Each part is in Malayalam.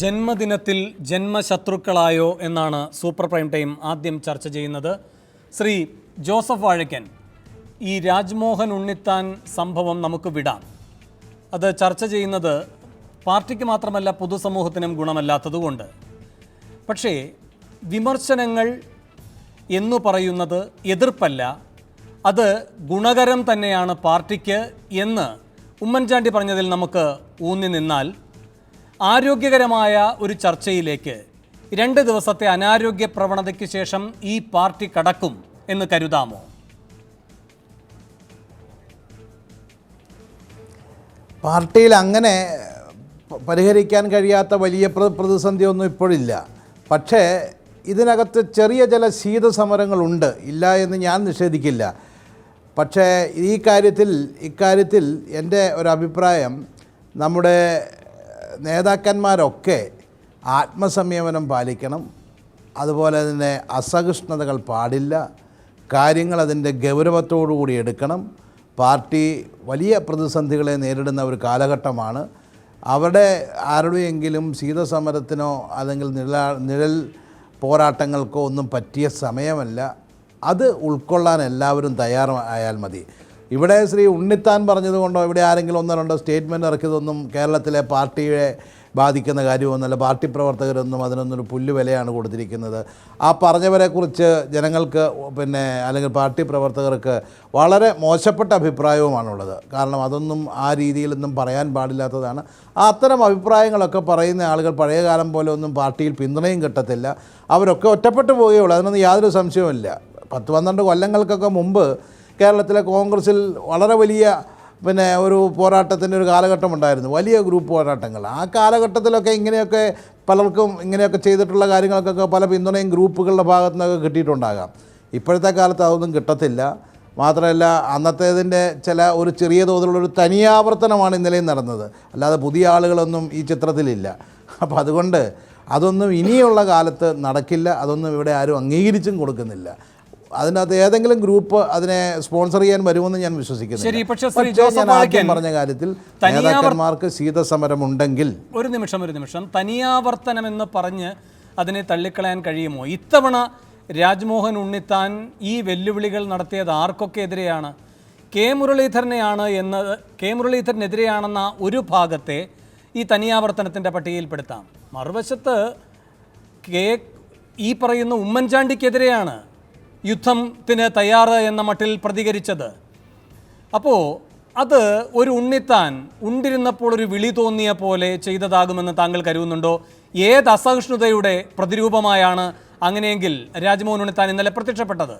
ജന്മദിനത്തിൽ ജന്മശത്രുക്കളായോ എന്നാണ് സൂപ്പർ പ്രൈം ടൈം ആദ്യം ചർച്ച ചെയ്യുന്നത്. ശ്രീ ജോസഫ് വാഴക്കൻ ഈ രാജ്മോഹൻ ഉണ്ണിത്താൻ സംഭവം നമുക്ക് വിടാം. അത് ചർച്ച ചെയ്യുന്നത് പാർട്ടിക്ക് മാത്രമല്ല പൊതുസമൂഹത്തിനും ഗുണമല്ലാത്തതുകൊണ്ട്. പക്ഷേ വിമർശനങ്ങൾ എന്നു പറയുന്നത് എതിർപ്പല്ല. അത് ഗുണകരം തന്നെയാണ് പാർട്ടിക്ക് എന്ന് ഉമ്മൻചാണ്ടി പറഞ്ഞതിൽ നമുക്ക് ഊന്നി നിന്നാൽ ആരോഗ്യകരമായ ഒരു ചർച്ചയിലേക്ക് രണ്ട് ദിവസത്തെ അനാരോഗ്യ പ്രവണതയ്ക്ക് ശേഷം ഈ പാർട്ടി കടക്കും എന്ന് കരുതാമോ? പാർട്ടിയിൽ അങ്ങനെ പരിഹരിക്കാൻ കഴിയാത്ത വലിയ പ്ര- പ്രതിസന്ധിയൊന്നും ഇപ്പോഴില്ല. പക്ഷേ ഇതിനകത്ത് ചെറിയ ചില ശീതസമരങ്ങളുണ്ട് ഇല്ല എന്ന് ഞാൻ നിഷേധിക്കില്ല. പക്ഷേ ഈ കാര്യത്തിൽ ഇക്കാര്യത്തിൽ എന്റെ ഒരഭിപ്രായം നമ്മുടെ നേതാക്കന്മാരൊക്കെ ആത്മസംയമനം പാലിക്കണം. അതുപോലെ തന്നെ അസഹിഷ്ണുതകൾ പാടില്ല. കാര്യങ്ങൾ അതിന്റെ ഗൗരവത്തോടു കൂടി എടുക്കണം. പാർട്ടി വലിയ പ്രതിസന്ധികളെ നേരിടുന്ന ഒരു കാലഘട്ടമാണ്. അവിടെ ആരുടെയെങ്കിലും ശീതസമരത്തിനോ അല്ലെങ്കിൽ നിഴൽ നിഴൽ പോരാട്ടങ്ങൾക്കോ ഒന്നും പറ്റിയ സമയമല്ല. അത് ഉൾക്കൊള്ളാൻ എല്ലാവരും തയ്യാറായാൽ മതി. ഇവിടെ ശ്രീ ഉണ്ണിത്താൻ പറഞ്ഞതുകൊണ്ടോ ഇവിടെ ആരെങ്കിലും ഒന്നോ രണ്ടോ സ്റ്റേറ്റ്മെന്റ് ഇറക്കിയതൊന്നും കേരളത്തിലെ പാർട്ടിയെ ബാധിക്കുന്ന കാര്യമൊന്നുമല്ല. പാർട്ടി പ്രവർത്തകരൊന്നും അതിനൊന്നൊരു പുല്ല് വിലയാണ് കൊടുത്തിരിക്കുന്നത്. ആ പറഞ്ഞവരെക്കുറിച്ച് ജനങ്ങൾക്ക് പിന്നെ അല്ലെങ്കിൽ പാർട്ടി പ്രവർത്തകർക്ക് വളരെ മോശപ്പെട്ട അഭിപ്രായവുമാണുള്ളത്. കാരണം അതൊന്നും ആ രീതിയിലൊന്നും പറയാൻ പാടില്ലാത്തതാണ്. അത്തരം അഭിപ്രായങ്ങളൊക്കെ പറയുന്ന ആളുകൾ പഴയകാലം പോലെ ഒന്നും പാർട്ടിയിൽ പിന്തുണയും കിട്ടത്തില്ല. അവരൊക്കെ ഒറ്റപ്പെട്ടു പോവുകയുള്ളൂ. അതിനൊന്നും യാതൊരു സംശയവുമില്ല. പത്ത് പന്ത്രണ്ട് കൊല്ലങ്ങൾക്കൊക്കെ മുമ്പ് കേരളത്തിലെ കോൺഗ്രസിൽ വളരെ വലിയ പിന്നെ ഒരു പോരാട്ടത്തിന്റെ ഒരു കാലഘട്ടം ഉണ്ടായിരുന്നു. വലിയ ഗ്രൂപ്പ് പോരാട്ടങ്ങൾ. ആ കാലഘട്ടത്തിലൊക്കെ ഇങ്ങനെയൊക്കെ പലർക്കും ഇങ്ങനെയൊക്കെ ചെയ്തിട്ടുള്ള കാര്യങ്ങൾക്കൊക്കെ പല പിന്തുണയും ഗ്രൂപ്പുകളുടെ ഭാഗത്തു നിന്നൊക്കെ കിട്ടിയിട്ടുണ്ടാകാം. ഇപ്പോഴത്തെ കാലത്ത് അതൊന്നും കിട്ടത്തില്ല. മാത്രമല്ല അന്നത്തേതിന്റെ ചില ഒരു ചെറിയ തോതിലുള്ള ഒരു തനിയാവർത്തനമാണ് ഇന്നലെയും നടന്നത്. അല്ലാതെ പുതിയ ആളുകളൊന്നും ഈ ചിത്രത്തിലില്ല. അപ്പോൾ അതുകൊണ്ട് അതൊന്നും ഇനിയുള്ള കാലത്ത് നടക്കില്ല. അതൊന്നും ഇവിടെ ആരും അംഗീകരിച്ചും കൊടുക്കുന്നില്ല. അതിനകത്ത് ഏതെങ്കിലും ഗ്രൂപ്പ് അതിനെ സ്പോൺസർ ചെയ്യാൻ വരുമെന്ന് ഞാൻ വിശ്വസിക്കുന്നു ഞാൻ ആദ്യം പറഞ്ഞ കാര്യത്തിൽ നേതാക്കന്മാർക്ക് ശീതസമരം ഉണ്ടെങ്കിൽ ഒരു നിമിഷം ഒരു നിമിഷം. തനിയാവർത്തനം എന്ന് പറഞ്ഞ് അതിനെ തള്ളിക്കളയാൻ കഴിയുമോ? ഇത്തവണ രാജ്മോഹൻ ഉണ്ണിത്താൻ ഈ വെല്ലുവിളികൾ നടത്തിയത് ആർക്കൊക്കെ എതിരെയാണ്? കെ മുരളീധരനെയാണ് എന്ന് കെ മുരളീധരനെതിരെയാണെന്ന ഒരു ഭാഗത്തെ ഈ തനിയാവർത്തനത്തിന്റെ പട്ടികയിൽപ്പെടുത്താം. മറുവശത്ത് കെ ഈ പറയുന്ന ഉമ്മൻചാണ്ടിക്കെതിരെയാണ് യുദ്ധത്തിന് തയ്യാറ് എന്ന മട്ടിൽ പ്രതികരിച്ചത്. അപ്പോൾ അത് ഒരു ഉണ്ണിത്താൻ ഉണ്ടിരുന്നപ്പോൾ ഒരു വിളി തോന്നിയ പോലെ ചെയ്തതാകുമെന്ന് താങ്കൾ കരുതുന്നുണ്ടോ? ഏത് അസഹിഷ്ണുതയുടെ പ്രതിരൂപമായാണ് അങ്ങനെയെങ്കിൽ രാജ്മോഹൻ ഉണ്ണിത്താൻ ഇന്നലെ പ്രത്യക്ഷപ്പെട്ടത്?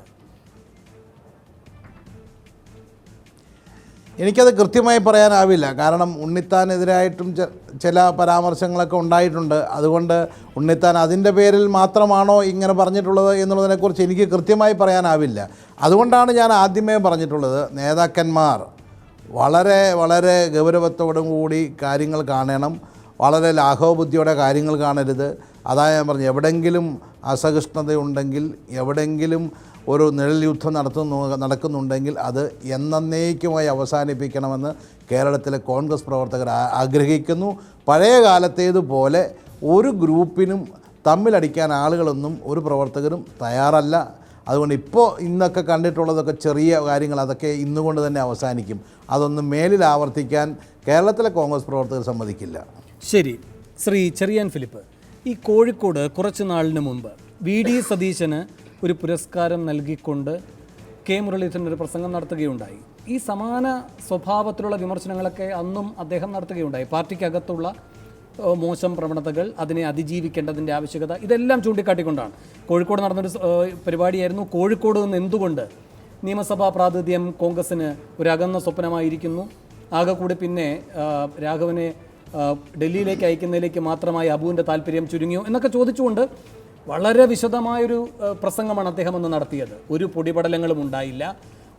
എനിക്കത് കൃത്യമായി പറയാനാവില്ല. കാരണം ഉണ്ണിത്താനെതിരായിട്ടും ചില പരാമർശങ്ങളൊക്കെ ഉണ്ടായിട്ടുണ്ട്. അതുകൊണ്ട് ഉണ്ണിത്താൻ അതിന്റെ പേരിൽ മാത്രമാണോ ഇങ്ങനെ പറഞ്ഞിട്ടുള്ളത് എന്നുള്ളതിനെക്കുറിച്ച് എനിക്ക് കൃത്യമായി പറയാനാവില്ല. അതുകൊണ്ടാണ് ഞാൻ ആദ്യമേ പറഞ്ഞിട്ടുള്ളത് നേതാക്കന്മാർ വളരെ വളരെ ഗൗരവത്തോടും കൂടി കാര്യങ്ങൾ കാണണം. വളരെ ലാഘവബുദ്ധിയോടെ കാര്യങ്ങൾ കാണരുത്. അതായത് ഞാൻ പറഞ്ഞു എവിടെങ്കിലും അസഹിഷ്ണുതയുണ്ടെങ്കിൽ എവിടെങ്കിലും ഒരു നിഴൽ യുദ്ധം നടത്തുന്നു നടക്കുന്നുണ്ടെങ്കിൽ അത് എന്നേക്കുമായി അവസാനിപ്പിക്കണമെന്ന് കേരളത്തിലെ കോൺഗ്രസ് പ്രവർത്തകർ ആഗ്രഹിക്കുന്നു. പഴയ കാലത്തേതുപോലെ ഒരു ഗ്രൂപ്പിനും തമ്മിലടിക്കാൻ ആളുകളൊന്നും ഒരു പ്രവർത്തകരും തയ്യാറല്ല. അതുകൊണ്ട് ഇപ്പോൾ ഇന്നൊക്കെ കണ്ടിട്ടുള്ളതൊക്കെ ചെറിയ കാര്യങ്ങൾ അതൊക്കെ ഇന്നുകൊണ്ട് തന്നെ അവസാനിക്കും. അതൊന്നും മേലിൽ ആവർത്തിക്കാൻ കേരളത്തിലെ കോൺഗ്രസ് പ്രവർത്തകർ സമ്മതിക്കില്ല. ശരി. ശ്രീ ചെറിയാൻ ഫിലിപ്പ് ഈ കോഴിക്കോട് കുറച്ച് നാളിന് മുമ്പ് വി ഡി സതീശന് ഒരു പുരസ്കാരം നൽകിക്കൊണ്ട് കെ മുരളീധരൻ ഒരു പ്രസംഗം നടത്തുകയുണ്ടായി. ഈ സമാന സ്വഭാവത്തിലുള്ള വിമർശനങ്ങളൊക്കെ അന്നും അദ്ദേഹം നടത്തുകയുണ്ടായി. പാർട്ടിക്കകത്തുള്ള മോശം പ്രവണതകൾ അതിനെ അതിജീവിക്കേണ്ടതിന്റെ ആവശ്യകത ഇതെല്ലാം ചൂണ്ടിക്കാട്ടിക്കൊണ്ടാണ്. കോഴിക്കോട് നടന്നൊരു പരിപാടിയായിരുന്നു. കോഴിക്കോട് നിന്ന് എന്തുകൊണ്ട് നിയമസഭാ പ്രാതിനിധ്യം കോൺഗ്രസിന് ഒരു സ്വപ്നമായിരിക്കുന്നു? ആകെ കൂടി പിന്നെ രാഘവനെ ഡൽഹിയിലേക്ക് അയക്കുന്നതിലേക്ക് മാത്രമായി അബുവിന്റെ താല്പര്യം ചുരുങ്ങിയോ എന്നൊക്കെ ചോദിച്ചുകൊണ്ട് വളരെ വിശദമായൊരു പ്രസംഗമാണ് അദ്ദേഹം അന്ന് നടത്തിയത്. ഒരു പൊടിപടലങ്ങളും ഉണ്ടായില്ല.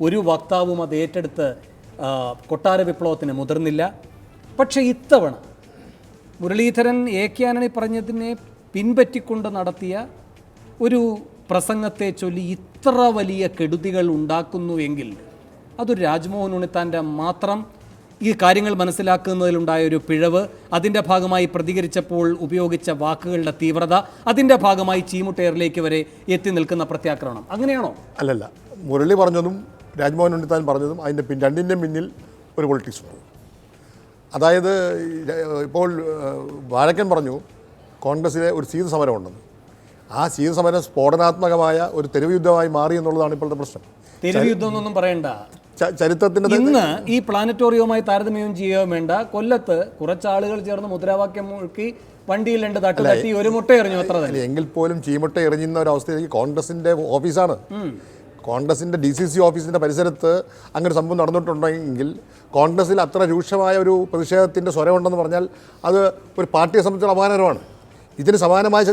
ഒരു വക്താവും അത് ഏറ്റെടുത്ത് കൊട്ടാര വിപ്ലവത്തിന് മുതിർന്നില്ല. പക്ഷേ ഇത്തവണ മുരളീധരൻ എ കെ ആന്റണി പറഞ്ഞതിനെ പിൻപറ്റിക്കൊണ്ട് നടത്തിയ ഒരു പ്രസംഗത്തെ ചൊല്ലി ഇത്ര വലിയ കെടുതികൾ ഉണ്ടാക്കുന്നുവെങ്കിൽ അതൊരു രാജ്മോഹൻ ഉണ്ണിത്താന്റെ മാത്രം ഈ കാര്യങ്ങൾ മനസ്സിലാക്കുന്നതിലുണ്ടായ ഒരു പിഴവ് അതിന്റെ ഭാഗമായി പ്രതികരിച്ചപ്പോൾ ഉപയോഗിച്ച വാക്കുകളുടെ തീവ്രത അതിന്റെ ഭാഗമായി ചീമുട്ടേറിലേക്ക് വരെ എത്തി നിൽക്കുന്ന പ്രത്യാക്രമണം. അങ്ങനെയാണോ? അല്ലല്ല. മുരളി പറഞ്ഞതും രാജ്മോഹൻ ഉണ്ണിത്താൻ പറഞ്ഞതും അതിന്റെ പിൻ രണ്ടിന്റെ പിന്നിൽ ഒരു പൊളിറ്റിക്സ് ഉണ്ട്. അതായത് ഇപ്പോൾ വാഴക്കൻ പറഞ്ഞു കോൺഗ്രസ്സിലെ ഒരു സീത സമരം ഉണ്ടെന്ന്. ആ സീത സമരം സ്ഫോടനാത്മകമായ ഒരു തെരുവ് യുദ്ധമായി മാറി എന്നുള്ളതാണ് ഇപ്പോഴത്തെ പ്രശ്നം. തെരുവ് യുദ്ധം എന്നൊന്നും പറയണ്ട. ച- ചരിത്രത്തിന്റെ ഇന്ന് ഈ പ്ലാനറ്റോറിയവുമായി താരതമ്യം ചെയ്യുകയോ വേണ്ട. കൊല്ലത്ത് കുറച്ചാളുകൾ ചേർന്ന് മുദ്രാവാക്യം മുഴുക്കി വണ്ടിയിൽ രണ്ട് തട്ട് തട്ടി ഒരു മുട്ട എറിഞ്ഞു അത്ര തന്നെ. എങ്കിൽ പോലും ചീമുട്ട എറിഞ്ഞുന്ന ഒരു അവസ്ഥയിലേക്ക് കോൺഗ്രസിന്റെ ഓഫീസാണ്. കോൺഗ്രസിന്റെ ഡി സി സി ഓഫീസിന്റെ പരിസരത്ത് അങ്ങനെ സംഭവം നടന്നിട്ടുണ്ടെങ്കിൽ കോൺഗ്രസിൽ അത്ര രൂക്ഷമായ ഒരു പ്രതിഷേധത്തിന്റെ സ്വരമുണ്ടെന്ന് പറഞ്ഞാൽ അത് ഒരു പാർട്ടിയെ സംബന്ധിച്ചുള്ള അപമാനകരമാണ്. ഇതിന് സമാനമായ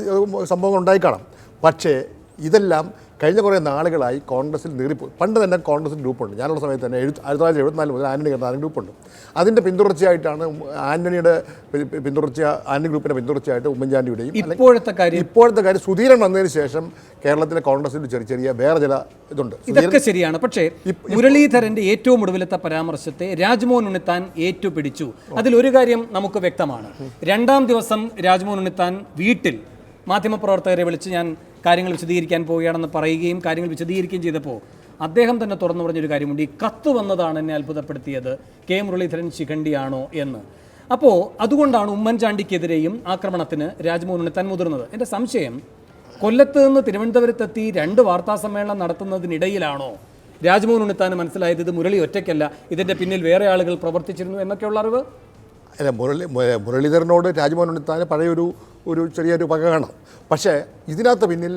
സംഭവങ്ങൾ ഉണ്ടായിക്കാണാം. പക്ഷേ ഇതെല്ലാം കഴിഞ്ഞ കുറേ നാളുകളായി കോൺഗ്രസിൽ നീറിപ്പോയി. പണ്ട് തന്നെ കോൺഗ്രസിൽ ഗ്രൂപ്പുണ്ട്. ഞാനുള്ള സമയത്ത് തന്നെ എഴുപത്തി ആയിരത്തി തൊള്ളായിരത്തി എഴുപത്തിനാല് മുതൽ ആന്റണി കർണാടക ഗ്രൂപ്പുണ്ട്. അതിന്റെ പിന്തുടർച്ചയായിട്ടാണ് ആന്റണിയുടെ പിന്തുടർച്ച ആന്റണി ഗ്രൂപ്പിന്റെ പിന്തുടർച്ചയായിട്ട് ഉമ്മൻചാണ്ടിയുടെയും ഇപ്പോഴത്തെ കാര്യം ഇപ്പോഴത്തെ കാര്യം സുധീരൻ വന്നതിന് ശേഷം കേരളത്തിലെ കോൺഗ്രസിൽ ചെറിയ ചെറിയ വേറെ ചില ഇതുണ്ട്. ഇതൊക്കെ ശരിയാണ്. പക്ഷേ മുരളീധരന്റെ ഏറ്റവും ഒടുവിലത്തെ പരാമർശത്തെ രാജ്മോഹൻ ഉണ്ണിത്താൻ ഏറ്റുപിടിച്ചു. അതിൽ ഒരു കാര്യം നമുക്ക് വ്യക്തമാണ്. രണ്ടാം ദിവസം രാജ്മോഹൻ ഉണ്ണിത്താൻ വീട്ടിൽ മാധ്യമപ്രവർത്തകരെ വിളിച്ച് ഞാൻ കാര്യങ്ങൾ വിശദീകരിക്കാൻ പോവുകയാണെന്ന് പറയുകയും കാര്യങ്ങൾ വിശദീകരിക്കുകയും ചെയ്തപ്പോൾ അദ്ദേഹം തന്നെ തുറന്നു പറഞ്ഞൊരു കാര്യമുണ്ട്. ഈ കത്ത് വന്നതാണ് എന്നെ അത്ഭുതപ്പെടുത്തിയത്. കെ. മുരളീധരൻ ശിഖണ്ഡിയാണോ എന്ന്. അപ്പോൾ അതുകൊണ്ടാണ് ഉമ്മൻചാണ്ടിക്കെതിരെയും ആക്രമണത്തിന് രാജ്മോഹൻ ഉണ്ണിത്താൻ മുതിർന്നത് എന്റെ സംശയം കൊല്ലത്ത് നിന്ന് തിരുവനന്തപുരത്തെത്തി രണ്ട് വാർത്താസമ്മേളനം നടത്തുന്നതിനിടയിലാണോ രാജ്മോഹൻ ഉണ്ണിത്താൻ മനസ്സിലായത് ഇത് മുരളി ഒറ്റയ്ക്കല്ല ഇതിന്റെ പിന്നിൽ വേറെ ആളുകൾ പ്രവർത്തിച്ചിരുന്നു എന്നൊക്കെയുള്ള അറിവ്? അല്ല മുരളി മുരളീധരനോട് രാജ്മോഹൻ ഉണ്ണിത്താന് പഴയൊരു ഒരു ചെറിയൊരു കാണാം. പക്ഷേ ഇതിനകത്ത് പിന്നിൽ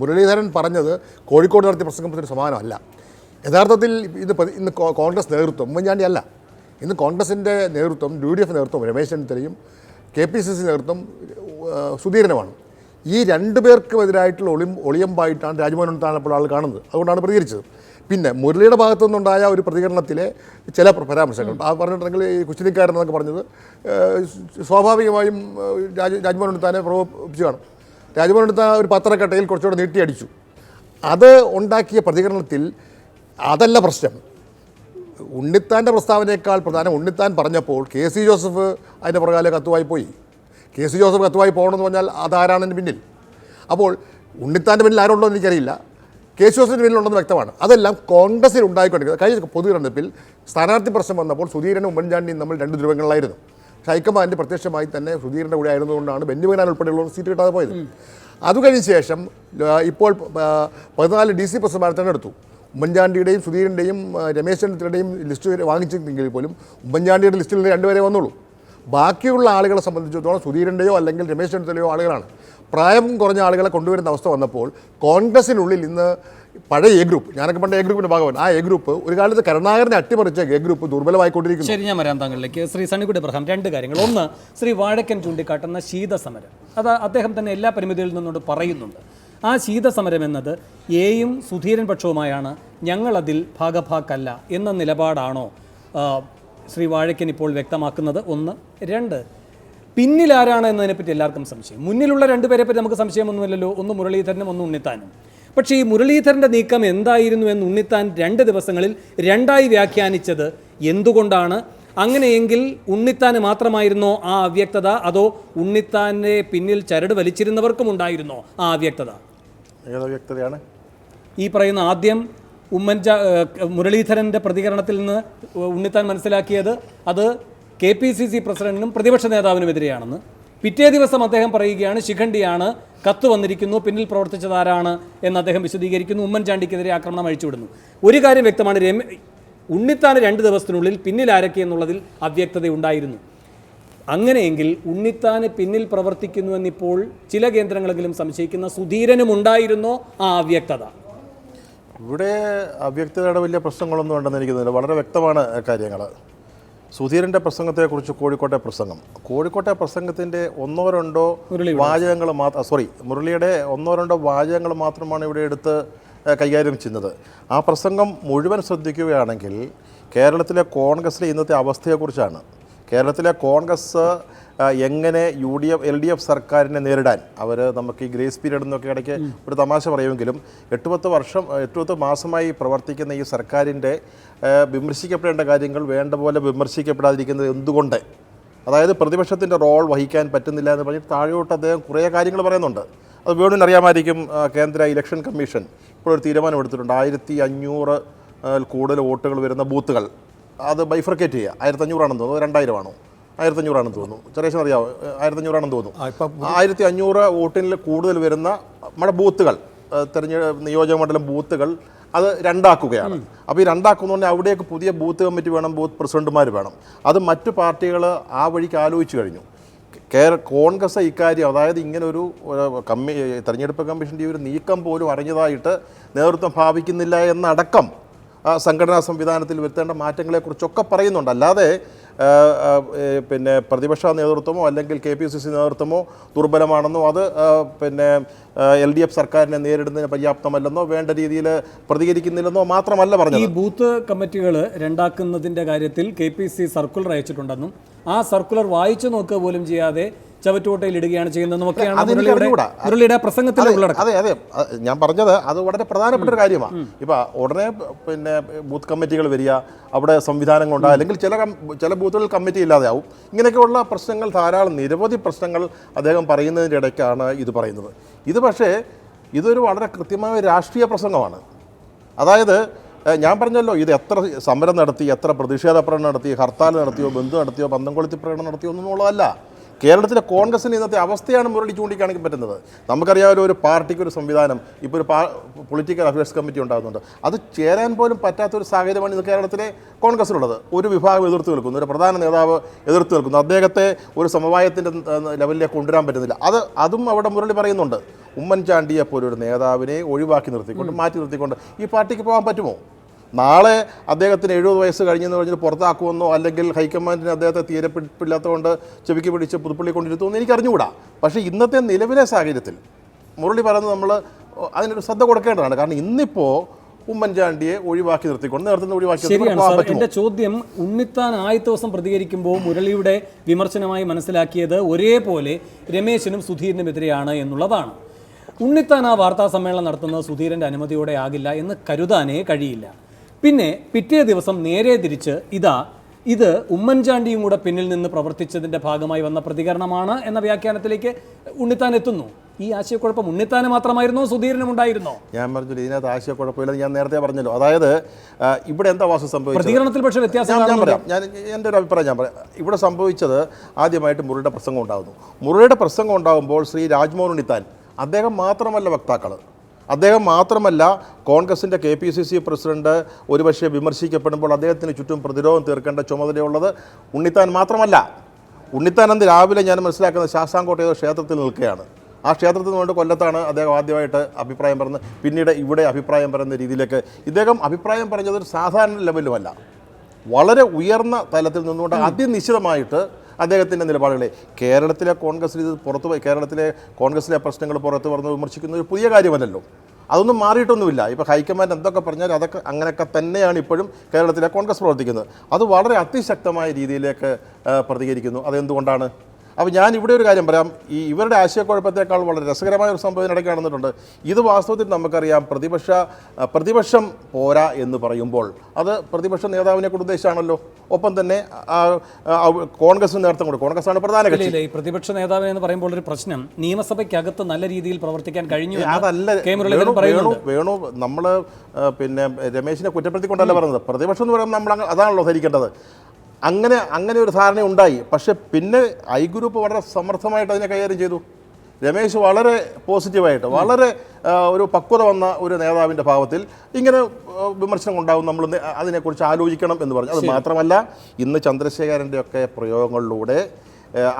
മുരളീധരൻ പറഞ്ഞത് കോഴിക്കോട് നടത്തിയ പ്രസംഗത്തിന് സമാനമല്ല. യഥാർത്ഥത്തിൽ ഇത് ഇന്ന് കോൺഗ്രസ് നേതൃത്വം ഉമ്മൻചാണ്ടി അല്ല. ഇന്ന് കോൺഗ്രസിന്റെ നേതൃത്വം യു ഡി എഫ് നേതൃത്വം രമേശ് ചെന്നിത്തലയും കെ പി സി സി നേതൃത്വം സുധീരനുമാണ്. ഈ രണ്ടു പേർക്കും എതിരായിട്ടുള്ള ഒളിം ഒളിയമ്പായിട്ടാണ് രാജ്മോഹൻ ഉണ്ണിത്താൻ ആൾ കാണുന്നത്. അതുകൊണ്ടാണ് പ്രതികരിച്ചത്. പിന്നെ മുരളിയുടെ ഭാഗത്തു നിന്നുണ്ടായ ഒരു പ്രതികരണത്തിലെ ചില പ്ര- പരാമർശങ്ങൾ ആ പറഞ്ഞിട്ടുണ്ടെങ്കിൽ ഈ കുച്ചിനിക്കാരൻ എന്നൊക്കെ പറഞ്ഞത് സ്വാഭാവികമായും രാജ രാജ്മോഹൻ ഉണ്ണിത്താനെ പ്രകോപിപ്പിച്ചു കാണും രാജ്മോഹൻ ഉണ്ണിത്താൻ ഒരു പത്രക്കട്ടയിൽ കുറച്ചുകൂടെ നീട്ടിയടിച്ചു. അത് ഉണ്ടാക്കിയ പ്രതികരണത്തിൽ അതല്ല പ്രശ്നം. ഉണ്ണിത്താന്റെ പ്രസ്താവനയേക്കാൾ പ്രധാനം ഉണ്ണിത്താൻ പറഞ്ഞപ്പോൾ കെ സി ജോസഫ് അതിന്റെ പുറകാലെ കത്തുവായി പോയി. കെ സി ജോസഫ് കത്തുവായി പോകണമെന്ന് പറഞ്ഞാൽ അതാരാണ് പിന്നിൽ? അപ്പോൾ ഉണ്ണിത്താന്റെ പിന്നിൽ ആരുണ്ടോ എന്ന് എനിക്കറിയില്ല. കെ സി പേരിലുണ്ടെന്ന് വ്യക്തമാണ്. അതെല്ലാം കോൺഗ്രസിൽ ഉണ്ടായിക്കൊണ്ടിരിക്കുന്നത്. കഴിഞ്ഞ പൊതു തിരഞ്ഞെടുപ്പിൽ സ്ഥാനാർത്ഥി പ്രശ്നം വന്നപ്പോൾ സുധീരനും ഉമ്മൻചാണ്ടിയും നമ്മൾ രണ്ട് ധ്രുവങ്ങളിലായിരുന്നു പക്ഷേ ഹൈക്കമാൻഡ് പ്രത്യക്ഷമായി തന്നെ സുധീരന്റെ കൂടെ ആയിരുന്നതുകൊണ്ടാണ് ബെന്നി ഉൾപ്പെടെയുള്ള സീറ്റ് കിട്ടാതെ പോയത്. അത് കഴിഞ്ഞ ശേഷം ഇപ്പോൾ പതിനാല് ഡി സി പ്രസിഡന്മാരെ തിരഞ്ഞെടുത്തു. ഉമ്മൻചാണ്ടിയുടെയും സുധീരന്റെയും രമേശ് ചെന്നിത്തലയുടെയും ലിസ്റ്റ് വാങ്ങിച്ചെങ്കിൽ പോലും ഉമ്മൻചാണ്ടിയുടെ ലിസ്റ്റിൽ നിന്ന് രണ്ടുപേരെ വന്നുള്ളൂ. ബാക്കിയുള്ള ആളുകളെ സംബന്ധിച്ചിടത്തോളം സുധീരന്റെയോ അല്ലെങ്കിൽ രമേശ് ചെന്നിത്തലയോ ആളുകളാണ്. പ്രായം കുറഞ്ഞ ആളുകളെ കൊണ്ടുവരുന്ന അവസ്ഥ വന്നപ്പോൾ കോൺഗ്രസിനുള്ളിൽ ഇന്ന് പഴയ എ ഗ്രൂപ്പ് ഞാനൊക്കെ പണ്ട് എ ഗ്രൂപ്പിന്റെ ഭാഗമാണ്. ആ എ ഗ്രൂപ്പ് ഒരു കാലത്ത് കരുണാകരനെ അട്ടിമറിച്ച എ ഗ്രൂപ്പ് ദുർബലമായിക്കൊണ്ടിരിക്കുന്നു ശരി ഞാൻ വരാം താങ്കളിലേക്ക്. ശ്രീ സണ്ണിക്കുട്ടി പ്രധാനം രണ്ട് കാര്യങ്ങൾ. ഒന്ന് ശ്രീ വാഴക്കൻ ചൂണ്ടിക്കാട്ടുന്ന ശീതസമരം. അത് അദ്ദേഹം തന്നെ എല്ലാ പരിമിതികളിൽ നിന്നോട് പറയുന്നുണ്ട്. ആ ശീതസമരം എന്നത് എയും സുധീരൻ പക്ഷവുമായാണ് ഞങ്ങളതിൽ ഭാഗഭാക്കല്ല എന്ന നിലപാടാണോ ശ്രീ വാഴക്കൻ ഇപ്പോൾ വ്യക്തമാക്കുന്നത്? ഒന്ന്. രണ്ട് പിന്നിൽ ആരാണ് എന്നതിനെപ്പറ്റി എല്ലാവർക്കും സംശയം. മുന്നിലുള്ള രണ്ടുപേരെ പറ്റി നമുക്ക് സംശയമൊന്നുമില്ലല്ലോ. ഒന്ന് മുരളീധരനും ഒന്ന് ഉണ്ണിത്താനും. പക്ഷേ ഈ മുരളീധരന്റെ നീക്കം എന്തായിരുന്നു എന്ന് ഉണ്ണിത്താൻ രണ്ട് ദിവസങ്ങളിൽ രണ്ടായി വ്യാഖ്യാനിച്ചത് എന്തുകൊണ്ടാണ്? അങ്ങനെയെങ്കിൽ ഉണ്ണിത്താന് മാത്രമായിരുന്നോ ആ അവ്യക്തത? അതോ ഉണ്ണിത്താനെ പിന്നിൽ ചരട് വലിച്ചിരുന്നവർക്കും ഉണ്ടായിരുന്നോ ആ അവ്യക്തത? വ്യക്തതയാണ്? ഈ പറയുന്ന ആദ്യം ഉമ്മൻചാ മുരളീധരന്റെ പ്രതികരണത്തിൽ നിന്ന് ഉണ്ണിത്താൻ മനസ്സിലാക്കിയത് അത് കെ പി സി സി പ്രസിഡന്റിനും പ്രതിപക്ഷ നേതാവിനുമെതിരെയാണെന്ന്. പിറ്റേ ദിവസം അദ്ദേഹം പറയുകയാണ് ശിഖണ്ഡിയാണ് കത്ത് വന്നിരിക്കുന്നു പിന്നിൽ പ്രവർത്തിച്ചത് ആരാണ്? എന്ന് അദ്ദേഹം വിശദീകരിക്കുന്നു. ഉമ്മൻചാണ്ടിക്കെതിരെ ആക്രമണം അഴിച്ചുവിടുന്നു. ഒരു കാര്യം വ്യക്തമാണ് രമ ഉണ്ണിത്താൻ രണ്ട് ദിവസത്തിനുള്ളിൽ പിന്നിൽ ആരൊക്കെ എന്നുള്ളതിൽ അവ്യക്തതയുണ്ടായിരുന്നു. അങ്ങനെയെങ്കിൽ ഉണ്ണിത്താന് പിന്നിൽ പ്രവർത്തിക്കുന്നുവെന്നിപ്പോൾ ചില കേന്ദ്രങ്ങളെങ്കിലും സംശയിക്കുന്ന സുധീരനും ഉണ്ടായിരുന്നോ? ആ അവ്യക്തത. ഇവിടെ അവ്യക്തതയുടെ വലിയ പ്രശ്നങ്ങളൊന്നും ഉണ്ടെന്ന് എനിക്ക് തോന്നുന്നില്ല. വളരെ വ്യക്തമാണ് കാര്യങ്ങൾ. സുധീരന്റെ പ്രസംഗത്തെക്കുറിച്ച് കോഴിക്കോട്ടെ പ്രസംഗം. കോഴിക്കോട്ടെ പ്രസംഗത്തിന്റെ ഒന്നോ രണ്ടോ വാചകങ്ങൾ മാത്രം സോറി മുരളിയുടെ ഒന്നോ രണ്ടോ വാചകങ്ങൾ മാത്രമാണ് ഇവിടെ എടുത്ത് കൈകാര്യം ചെയ്യുന്നത്. ആ പ്രസംഗം മുഴുവൻ ശ്രദ്ധിക്കുകയാണെങ്കിൽ കേരളത്തിലെ കോൺഗ്രസിലെ ഇന്നത്തെ അവസ്ഥയെക്കുറിച്ചാണ്. കേരളത്തിലെ കോൺഗ്രസ് എങ്ങനെ U D F L D F സർക്കാരിനെ നേരിടാൻ? അവർ നമുക്ക് ഈ ഗ്രേസ് പീരീഡ് എന്നൊക്കെ ഇടയ്ക്ക് ഒരു തമാശ പറയുമെങ്കിലും എട്ട് പത്ത് വർഷം എട്ട് പത്ത് മാസമായി പ്രവർത്തിക്കുന്ന ഈ സർക്കാരിന്റെ വിമർശിക്കപ്പെടേണ്ട കാര്യങ്ങൾ വേണ്ട പോലെ വിമർശിക്കപ്പെടാതിരിക്കുന്നത് എന്തുകൊണ്ട്? അതായത് പ്രതിപക്ഷത്തിന്റെ റോൾ വഹിക്കാൻ പറ്റുന്നില്ല എന്ന് പറഞ്ഞിട്ട് താഴോട്ട് അദ്ദേഹം കുറേ കാര്യങ്ങൾ പറയുന്നുണ്ട്. അത് വേണുവിന് അറിയാമായിരിക്കും കേന്ദ്ര ഇലക്ഷൻ കമ്മീഷൻ. ഇപ്പോൾ ഒരു തീരുമാനം എടുത്തിട്ടുണ്ട്. ആയിരത്തി അഞ്ഞൂറ് കൂടുതൽ വോട്ടുകൾ വരുന്ന ബൂത്തുകൾ. അത് ബൈഫർക്കേറ്റ് ചെയ്യുക. ആയിരത്തഞ്ഞൂറാണെന്ന് തോന്നുന്നു. രണ്ടായിരം ആണോ ആയിരത്തി അഞ്ഞൂറാണെന്ന് തോന്നുന്നു. ചെറിയ അറിയാമോ ആയിരത്തി അഞ്ഞൂറാണെന്ന് തോന്നുന്നു. ആയിരത്തി അഞ്ഞൂറ് വോട്ടിൽ കൂടുതൽ വരുന്ന നമ്മുടെ ബൂത്തുകൾ തെരഞ്ഞെടുപ്പ് തെരഞ്ഞെ നിയോജക മണ്ഡലം ബൂത്തുകൾ അത് രണ്ടാക്കുകയാണ്. അപ്പോൾ ഈ രണ്ടാക്കുന്നതുകൊണ്ട് അവിടെയൊക്കെ പുതിയ ബൂത്ത് കമ്മിറ്റി വേണം ബൂത്ത് പ്രസിഡന്റുമാർ വേണം. അത് മറ്റു പാർട്ടികൾ ആ വഴിക്ക് ആലോചിച്ചു കഴിഞ്ഞു. കേര കോൺഗ്രസ് ഇക്കാര്യം അതായത് ഇങ്ങനെ ഒരു ഒരു കമ്മി തെരഞ്ഞെടുപ്പ് കമ്മീഷന്റെ ഒരു നീക്കം പോലും അറിഞ്ഞതായിട്ട് നേതൃത്വം ഭാവിക്കുന്നില്ല എന്നടക്കം സംഘടനാ സംവിധാനത്തിൽ വരുത്തേണ്ട മാറ്റങ്ങളെക്കുറിച്ചൊക്കെ പറയുന്നുണ്ട്. അല്ലാതെ പിന്നെ പ്രതിപക്ഷ നേതൃത്വമോ അല്ലെങ്കിൽ കെ പി സി സി നേതൃത്വമോ ദുർബലമാണെന്നോ അത് പിന്നെ എൽ ഡി എഫ് സർക്കാരിനെ നേരിടുന്നതിന് പര്യാപ്തമല്ലെന്നോ വേണ്ട രീതിയിൽ പ്രതികരിക്കുന്നില്ലെന്നോ മാത്രമല്ല പറഞ്ഞു ഈ ബൂത്ത് കമ്മിറ്റികൾ രണ്ടാക്കുന്നതിന്റെ കാര്യത്തിൽ കെ പി സി സർക്കുലർ അയച്ചിട്ടുണ്ടെന്നും ആ സർക്കുലർ വായിച്ചു നോക്കുക പോലും ചെയ്യാതെ ചവറ്റുകൊട്ടയിൽ ഇടുകയാണ് ചെയ്യുന്നത്. പ്രസംഗത്തിലെ അതെ, അതെ ഞാൻ പറഞ്ഞത് അത് വളരെ പ്രധാനപ്പെട്ട ഒരു കാര്യമാണ് ഇപ്പൊ ഉടനെ പിന്നെ ബൂത്ത് കമ്മിറ്റികൾ വരിക അവിടെ സംവിധാനങ്ങൾ കൊണ്ടാ അല്ലെങ്കിൽ ചില ചില ബൂത്തുകളിൽ കമ്മിറ്റി ഇല്ലാതെയാവും. ഇങ്ങനെയൊക്കെയുള്ള പ്രശ്നങ്ങൾ ധാരാളം നിരവധി പ്രശ്നങ്ങൾ അദ്ദേഹം പറയുന്നതിന്റെ ഇടയ്ക്കാണ് ഇത് പറയുന്നത്. ഇത് പക്ഷേ ഇതൊരു വളരെ കൃത്യമായ ഒരു രാഷ്ട്രീയ പ്രസംഗമാണ്. അതായത് ഞാൻ പറഞ്ഞല്ലോ ഇത് എത്ര സമരം നടത്തി എത്ര പ്രതിഷേധ പ്രകടനം നടത്തി ഹർത്താൽ നടത്തിയോ ബന്ധു നടത്തിയോ പന്തം കൊളുത്തി പ്രകടനം നടത്തിയോ ഒന്നുമുള്ളതല്ല കേരളത്തിലെ കോൺഗ്രസിന് ഇന്നത്തെ അവസ്ഥയാണ് മുരളി ചൂണ്ടിക്കാണിക്കാൻ പറ്റുന്നത്. നമുക്കറിയാമല്ലോ ഒരു പാർട്ടിക്ക് ഒരു സംവിധാനം ഇപ്പോൾ ഒരു പാ പൊളിറ്റിക്കൽ അഫയേഴ്സ് കമ്മിറ്റി ഉണ്ടാകുന്നുണ്ട്. അത് ചേരാൻ പോലും പറ്റാത്തൊരു സാഹചര്യമാണ് ഇന്ന് കേരളത്തിലെ കോൺഗ്രസ്സിലുള്ളത് ഒരു വിഭാഗം എതിർത്ത് നിൽക്കുന്നു ഒരു പ്രധാന നേതാവ് എതിർത്ത് നിൽക്കുന്നു. അദ്ദേഹത്തെ ഒരു സമവായത്തിന്റെ ലെവലിലേക്ക് കൊണ്ടുവരാൻ പറ്റുന്നില്ല. അത് അതും അവിടെ മുരളി പറയുന്നുണ്ട്. ഉമ്മൻചാണ്ടിയെ പോലൊരു നേതാവിനെ ഒഴിവാക്കി നിർത്തിക്കൊണ്ട് മാറ്റി നിർത്തിക്കൊണ്ട് ഈ പാർട്ടിക്ക് പോകാൻ പറ്റുമോ? നാളെ അദ്ദേഹത്തിന് എഴുപത് വയസ്സ് കഴിഞ്ഞെന്ന് പറഞ്ഞിട്ട് പുറത്താക്കുമെന്നോ അല്ലെങ്കിൽ ഹൈക്കമാൻഡിന് അദ്ദേഹത്തെ തീരെ പിടിപ്പില്ലാത്തതുകൊണ്ട് ചെവിക്ക് പിടിച്ച് പുതുപ്പള്ളി കൊണ്ടിരുത്തുമെന്ന് എനിക്ക് അറിഞ്ഞുകൂടാ പക്ഷേ ഇന്നത്തെ നിലവിലെ സാഹചര്യത്തിൽ മുരളി പറയുന്നത് നമ്മൾ അതിനൊരു ശ്രദ്ധ കൊടുക്കേണ്ടതാണ്. കാരണം ഇന്നിപ്പോൾ ഉമ്മൻചാണ്ടിയെ ഒഴിവാക്കി നിർത്തിക്കൊണ്ട് നേരത്തെ ഒഴിവാക്കി ശരിയാണ് എന്റെ ചോദ്യം ഉണ്ണിത്താൻ ആദ്യത്തെ ദിവസം പ്രതികരിക്കുമ്പോൾ മുരളിയുടെ വിമർശനമായി മനസ്സിലാക്കിയത് ഒരേപോലെ രമേശിനും സുധീരനുമെതിരെയാണ് എന്നുള്ളതാണ്. ഉണ്ണിത്താൻ ആ വാർത്താ സമ്മേളനം നടത്തുന്നത് സുധീരന്റെ അനുമതിയോടെ ആകില്ല എന്ന് കരുതാനേ കഴിയില്ല. പിന്നെ പിറ്റേ ദിവസം നേരെ തിരിച്ച് ഇതാ ഇത് ഉമ്മൻചാണ്ടിയും കൂടെ പിന്നിൽ നിന്ന് പ്രവർത്തിച്ചതിന്റെ ഭാഗമായി വന്ന പ്രതികരണമാണ് എന്ന വ്യാഖ്യാനത്തിലേക്ക് ഉണ്ണിത്താൻ എത്തുന്നു. ഈ ആശയക്കുഴപ്പം ഉണ്ണിത്താന് മാത്രമായിരുന്നോ സുധീരനും ഉണ്ടായിരുന്നോ? ഞാൻ പറഞ്ഞു ഇതിനകത്ത് ആശയക്കുഴപ്പമില്ല ഞാൻ നേരത്തെ പറഞ്ഞല്ലോ. അതായത് ഇവിടെ എന്താ വാസം സംഭവിച്ചത്? പ്രതികരണത്തിൽ പക്ഷേ വ്യത്യാസം ഞാൻ- പറയാം. ഞാൻ എന്റെ ഒരു അഭിപ്രായം ഞാൻ പറയാം. ഇവിടെ സംഭവിച്ചത് ആദ്യമായിട്ട് മുരളിയുടെ പ്രസംഗം ഉണ്ടാകുന്നു. മുരളിയുടെ പ്രസംഗം ഉണ്ടാകുമ്പോൾ ശ്രീ രാജ്മോഹൻ ഉണ്ണിത്താൻ അദ്ദേഹം മാത്രമല്ല വക്താക്കൾ അദ്ദേഹം മാത്രമല്ല കോൺഗ്രസിന്റെ K P C C president ഒരുപക്ഷെ വിമർശിക്കപ്പെടുമ്പോൾ അദ്ദേഹത്തിന് ചുറ്റും പ്രതിരോധം തീർക്കേണ്ട ചുമതലയുള്ളത് ഉണ്ണിത്താൻ മാത്രമല്ല. ഉണ്ണിത്താൻ അന്ന് രാവിലെ ഞാൻ മനസ്സിലാക്കുന്നത് ശാസ്താംകോട്ട ഏതോ ക്ഷേത്രത്തിൽ നിൽക്കുകയാണ്. ആ ക്ഷേത്രത്തിൽ നിന്നുകൊണ്ട് കൊല്ലത്താണ് അദ്ദേഹം ആദ്യമായിട്ട് അഭിപ്രായം പറഞ്ഞ് പിന്നീട് ഇവിടെ അഭിപ്രായം പറയുന്ന രീതിയിലേക്ക് ഇദ്ദേഹം അഭിപ്രായം പറഞ്ഞത് ഒരു സാധാരണ ലെവലുമല്ല വളരെ ഉയർന്ന തലത്തിൽ നിന്നുകൊണ്ട് അതിനിശ്ചിതമായിട്ട് അദ്ദേഹത്തിന്റെ നിലപാടുകളെ. കേരളത്തിലെ കോൺഗ്രസ്സിൽ ഇത് പുറത്ത് കേരളത്തിലെ കോൺഗ്രസ്സിലെ പ്രശ്നങ്ങൾ പുറത്ത് പറഞ്ഞ് വിമർശിക്കുന്ന ഒരു പുതിയ കാര്യമല്ലല്ലോ. അതൊന്നും മാറിയിട്ടൊന്നുമില്ല. ഇപ്പോൾ ഹൈക്കമാൻഡ് എന്തൊക്കെ പറഞ്ഞാൽ അതൊക്കെ അങ്ങനെയൊക്കെ തന്നെയാണ് ഇപ്പോഴും കേരളത്തിലെ കോൺഗ്രസ് പ്രവർത്തിക്കുന്നത്. അത് വളരെ അതിശക്തമായ രീതിയിലേക്ക് പ്രതികരിക്കുന്നു. അതെന്തുകൊണ്ടാണ്? അപ്പോൾ ഞാൻ ഇവിടെ ഒരു കാര്യം പറയാം. ഈ ഇവരുടെ ആശയക്കുഴപ്പത്തേക്കാൾ വളരെ രസകരമായ ഒരു സംഭവം ഇടയ്ക്ക് നടന്നിട്ടുണ്ട്. ഇത് വാസ്തവത്തിൽ നമുക്കറിയാം. പ്രതിപക്ഷ പ്രതിപക്ഷം പോരാ എന്ന് പറയുമ്പോൾ അത് പ്രതിപക്ഷ നേതാവിനെ കൂടെ ഉദ്ദേശിച്ചാണല്ലോ. ഒപ്പം തന്നെ കോൺഗ്രസ് നേതൃത്വം കൊടുക്കും. കോൺഗ്രസ് ആണ് പ്രധാന കക്ഷി. ഈ പ്രതിപക്ഷ നേതാവ് എന്ന് പറയുമ്പോൾ ഒരു പ്രശ്നം. നിയമസഭയ്ക്കകത്ത് നല്ല രീതിയിൽ പ്രവർത്തിക്കാൻ കഴിഞ്ഞു അതല്ല. വേണു വേണു നമ്മൾ പിന്നെ രമേശിനെ കുറ്റപ്പെടുത്തിക്കൊണ്ടല്ല പറഞ്ഞത്. പ്രതിപക്ഷം എന്ന് പറയുമ്പോൾ നമ്മൾ അതാണല്ലോ ധരിക്കേണ്ടത്. അങ്ങനെ അങ്ങനെ ഒരു ധാരണ ഉണ്ടായി. പക്ഷെ പിന്നെ ഐ ഗ്രൂപ്പ് വളരെ സമർത്ഥമായിട്ട് അതിനെ കൈകാര്യം ചെയ്തു. രമേശ് വളരെ പോസിറ്റീവായിട്ട് വളരെ ഒരു പക്വത വന്ന ഒരു നേതാവിന്റെ ഭാവത്തിൽ ഇങ്ങനെ വിമർശനം ഉണ്ടാവും. നമ്മൾ അതിനെക്കുറിച്ച് ആലോചിക്കണം എന്ന് പറഞ്ഞു. അത് മാത്രമല്ല ഇന്ന് ചന്ദ്രശേഖരന്റെ ഒക്കെ പ്രയോഗങ്ങളിലൂടെ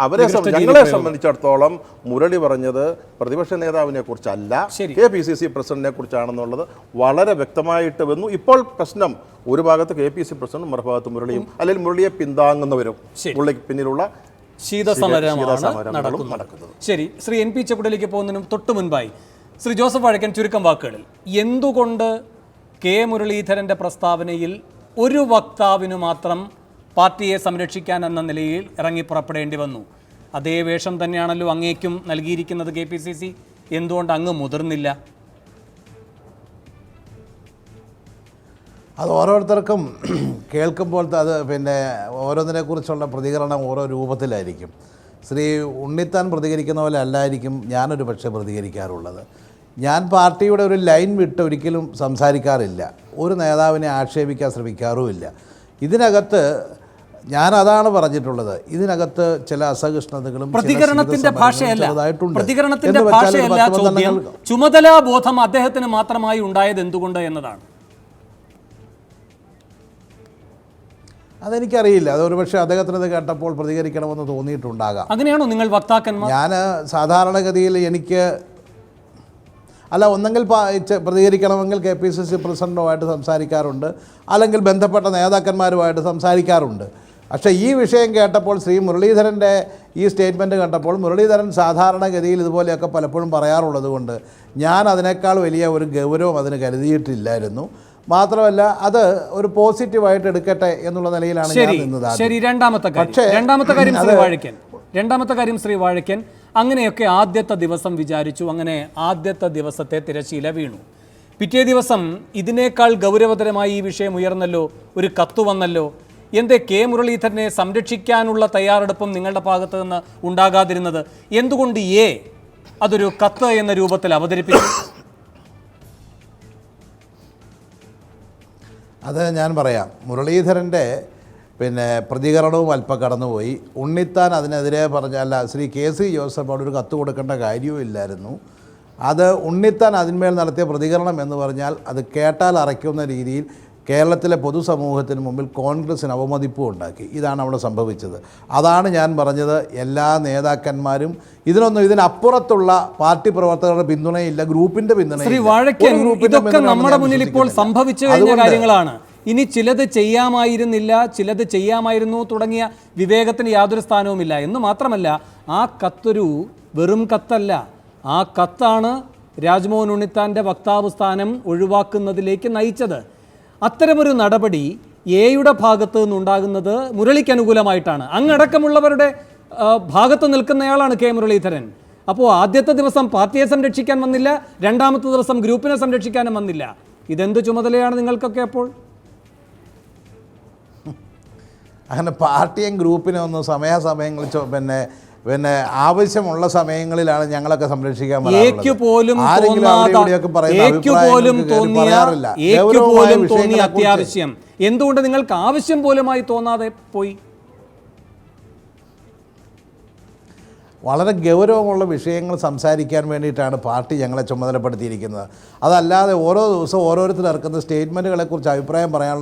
അവരെ ഞങ്ങളെ സംബന്ധിച്ചിടത്തോളം മുരളി പറഞ്ഞത് പ്രതിപക്ഷ നേതാവിനെ കുറിച്ചല്ല. കെ പി സി സി പ്രസിഡന്റിനെ കുറിച്ചാണെന്നുള്ളത് വളരെ വ്യക്തമായിട്ട് വന്നു ഇപ്പോൾ പ്രശ്നം ഒരു ഭാഗത്ത് കെ പി സി പ്രസിഡന്റും മറുഭാഗത്ത് മുരളിയും അല്ലെങ്കിൽ മുരളിയെ പിന്താങ്ങുന്നവരും. മുരളിക്ക് പിന്നിലുള്ള ശീതസമരമാണ് നടക്കുന്നത്. ശരി ശ്രീ എൻ പി ചെക്കുടലേക്ക് പോകുന്നതിനും തൊട്ടു മുൻപായി ശ്രീ ജോസഫ് വഴക്കൻ ചുരുക്കം വാക്കുകളിൽ എന്തുകൊണ്ട് കെ മുരളീധരന്റെ പ്രസ്താവനയിൽ ഒരു വക്താവിനു മാത്രം പാർട്ടിയെ സംരക്ഷിക്കാൻ എന്ന നിലയിൽ ഇറങ്ങി പുറപ്പെടേണ്ടി വന്നു. അതേ വേഷം തന്നെയാണല്ലോ അങ്ങേക്കും നൽകിയിരിക്കുന്നത് കെ പി സി സി. എന്തുകൊണ്ട് അങ്ങ് മുതിർന്നില്ല? അത് ഓരോരുത്തർക്കും കേൾക്കുമ്പോൾ അത് പിന്നെ ഓരോന്നിനെക്കുറിച്ചുള്ള പ്രതികരണം ഓരോ രൂപത്തിലായിരിക്കും. ശ്രീ ഉണ്ണിത്താൻ പ്രതികരിക്കുന്ന പോലെ അല്ലായിരിക്കും ഞാനൊരു പക്ഷേ പ്രതികരിക്കാറുള്ളത്. ഞാൻ പാർട്ടിയുടെ ഒരു ലൈൻ വിട്ട് ഒരിക്കലും സംസാരിക്കാറില്ല. ഒരു നേതാവിനെ ആക്ഷേപിക്കാൻ ശ്രമിക്കാറുമില്ല. ഇതിനകത്ത് ഞാൻ അതാണ് പറഞ്ഞിട്ടുള്ളത്. ഇതിനകത്ത് ചില അസഹിഷ്ണുതകളും പ്രതികരണത്തിന്റെ ഭാഷയല്ല. പ്രതികരണത്തിന്റെ ഭാഷയല്ല ചോദ്യം. ചുമതലാബോധം ബോധം അദ്ദേഹത്തിന് മാത്രമായി ഉണ്ടായത് എന്തുകൊണ്ട് എന്നതാണ്. അതെനിക്കറിയില്ല. അത് ഒരുപക്ഷെ അദ്ദേഹത്തിന് അത് കേട്ടപ്പോൾ പ്രതികരിക്കണമെന്ന് തോന്നിയിട്ടുണ്ടാകാം. അങ്ങനെയാണോ നിങ്ങൾ വക്താക്കന്മാർ? ഞാൻ സാധാരണഗതിയിൽ എനിക്ക് അല്ല ഒന്നെങ്കിൽ പ്രതികരിക്കണമെങ്കിൽ കെ പി സി സി പ്രസിഡന്റുമായിട്ട് സംസാരിക്കാറുണ്ട്. അല്ലെങ്കിൽ ബന്ധപ്പെട്ട നേതാക്കന്മാരുമായിട്ട് സംസാരിക്കാറുണ്ട്. പക്ഷേ ഈ വിഷയം കേട്ടപ്പോൾ ശ്രീ മുരളീധരന്റെ ഈ സ്റ്റേറ്റ്മെന്റ് കണ്ടപ്പോൾ മുരളീധരൻ സാധാരണഗതിയിൽ ഇതുപോലെയൊക്കെ പലപ്പോഴും പറയാറുള്ളത് കൊണ്ട് ഞാൻ അതിനേക്കാൾ വലിയ ഒരു ഗൗരവം അതിന് കരുതിയിട്ടില്ലായിരുന്നു. മാത്രമല്ല അത് ഒരു പോസിറ്റീവായിട്ട് എടുക്കട്ടെ എന്നുള്ള നിലയിലാണ് ഞാൻ നിന്നത് ശരി രണ്ടാമത്തെ പക്ഷേ, രണ്ടാമത്തെ കാര്യം ശ്രീ വാഴയ്ക്കൻ. വാഴക്കൻ രണ്ടാമത്തെ കാര്യം ശ്രീ വാഴക്കൻ അങ്ങനെയൊക്കെ ആദ്യത്തെ ദിവസം വിചാരിച്ചു അങ്ങനെ ആദ്യത്തെ ദിവസത്തെ തിരശീല വീണു. പിറ്റേ ദിവസം ഇതിനേക്കാൾ ഗൗരവതരമായി ഈ വിഷയം ഉയർന്നല്ലോ ഒരു കത്ത് വന്നല്ലോ എന്തേ കെ മുരളീധരനെ സംരക്ഷിക്കാനുള്ള തയ്യാറെടുപ്പും നിങ്ങളുടെ ഭാഗത്ത് നിന്ന് ഉണ്ടാകാതിരുന്നത് എന്തുകൊണ്ട് എ അതൊരു കത്ത് എന്ന രൂപത്തിൽ അവതരിപ്പിച്ചു? അത് ഞാൻ പറയാം. മുരളീധരന്റെ പിന്നെ പ്രതികരണവും അല്പം കടന്നുപോയി. ഉണ്ണിത്താൻ അതിനെതിരെ പറഞ്ഞ അല്ല ശ്രീ കെ സി ജോസഫ് അവിടെ ഒരു കത്ത് കൊടുക്കേണ്ട കാര്യവും ഇല്ലായിരുന്നു. അത് ഉണ്ണിത്താൻ അതിന്മേൽ നടത്തിയ പ്രതികരണം എന്ന് പറഞ്ഞാൽ അത് കേട്ടാൽ അറയ്ക്കുന്ന രീതിയിൽ കേരളത്തിലെ പൊതുസമൂഹത്തിന് മുമ്പിൽ കോൺഗ്രസ്സിന് അവമതിപ്പും ഉണ്ടാക്കി. ഇതാണ് അവിടെ സംഭവിച്ചത്. അതാണ് ഞാൻ പറഞ്ഞത്. എല്ലാ നേതാക്കന്മാരും ഇതിനൊന്നും ഇതിനപ്പുറത്തുള്ള പാർട്ടി പ്രവർത്തകരുടെ പിന്തുണയില്ല ഗ്രൂപ്പിന്റെ പിന്തുണ നമ്മുടെ മുന്നിൽ ഇപ്പോൾ സംഭവിച്ചു കഴിഞ്ഞ കാര്യങ്ങളാണ്. ഇനി ചിലത് ചെയ്യാമായിരുന്നില്ല ചിലത് ചെയ്യാമായിരുന്നു തുടങ്ങിയ വിവേകത്തിന് യാതൊരു സ്ഥാനവുമില്ല. എന്ന് മാത്രമല്ല ആ കത്തൊരു വെറും കത്തല്ല. ആ കത്താണ് രാജ്മോഹൻ ഉണ്ണിത്താന്റെ വക്താവ് സ്ഥാനം ഒഴിവാക്കുന്നതിലേക്ക് നയിച്ചത്. അത്തരമൊരു നടപടി എയുടെ ഭാഗത്ത് നിന്നുണ്ടാകുന്നത് മുരളിക്ക് അനുകൂലമായിട്ടാണ്. അങ്ങടക്കമുള്ളവരുടെ ഭാഗത്ത് നിൽക്കുന്നയാളാണ് കെ മുരളീധരൻ. അപ്പോൾ ആദ്യത്തെ ദിവസം പാർട്ടിയെ സംരക്ഷിക്കാൻ വന്നില്ല രണ്ടാമത്തെ ദിവസം ഗ്രൂപ്പിനെ സംരക്ഷിക്കാനും വന്നില്ല. ഇതെന്ത് ചുമതലയാണ് നിങ്ങൾക്കൊക്കെ അപ്പോൾ? അങ്ങനെ പാർട്ടിയും ഗ്രൂപ്പിനെ ഒന്നും സമയാസമയങ്ങളിൽ പിന്നെ പിന്നെ ആവശ്യമുള്ള സമയങ്ങളിലാണ് ഞങ്ങളൊക്കെ സംരക്ഷിക്കാൻ പോലും തോന്നിയ അത്യാവശ്യം. എന്തുകൊണ്ട് നിങ്ങൾക്ക് ആവശ്യം പോലുമായി തോന്നാതെ പോയി? വളരെ ഗൗരവമുള്ള വിഷയങ്ങൾ സംസാരിക്കാൻ വേണ്ടിയിട്ടാണ് പാർട്ടി ഞങ്ങളെ ചുമതലപ്പെടുത്തിയിരിക്കുന്നത്. അതല്ലാതെ ഓരോ ദിവസവും ഓരോരുത്തർ ഇറക്കുന്ന സ്റ്റേറ്റ്മെന്റുകളെക്കുറിച്ച് അഭിപ്രായം പറയാനുള്ള